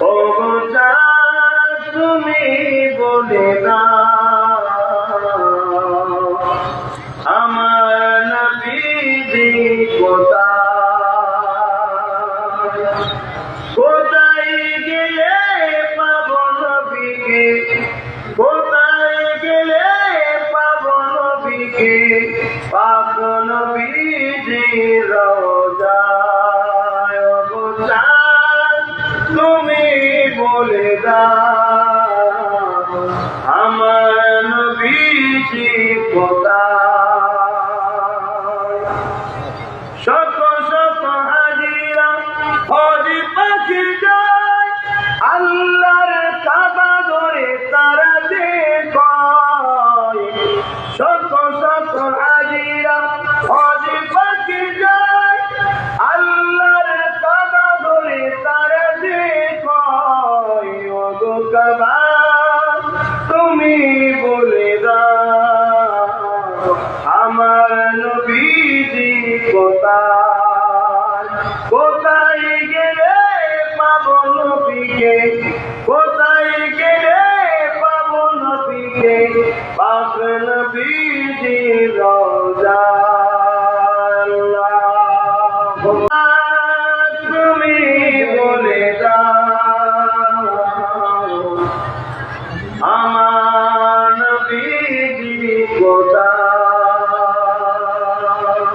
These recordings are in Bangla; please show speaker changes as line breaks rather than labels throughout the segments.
ও গোজা আমার নবীজি কোথা কোথায় গেলে পাব নবীকে? কোথায় গেলে পাব নবীকে? পাব নবীজি আমার নবীজি কোথায় তুমি বলে দাও, আমার নবীজি কোথায়? কোথায় গেলে পাবো নবীকে? কোথায় গেলে পাবো নবীকে? পাক নবীজি রোজা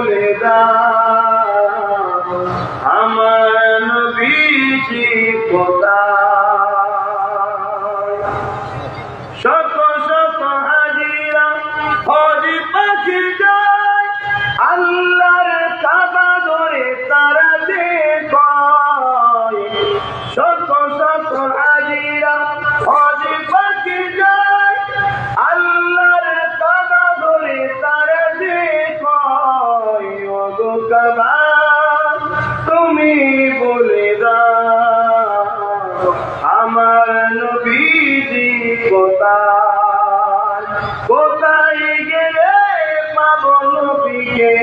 বলে আমার নবীজি কোথায়? কাবা তুমি বলে আমার নবীজি কোথায়? কোথায় গেলে পাব নবীকে?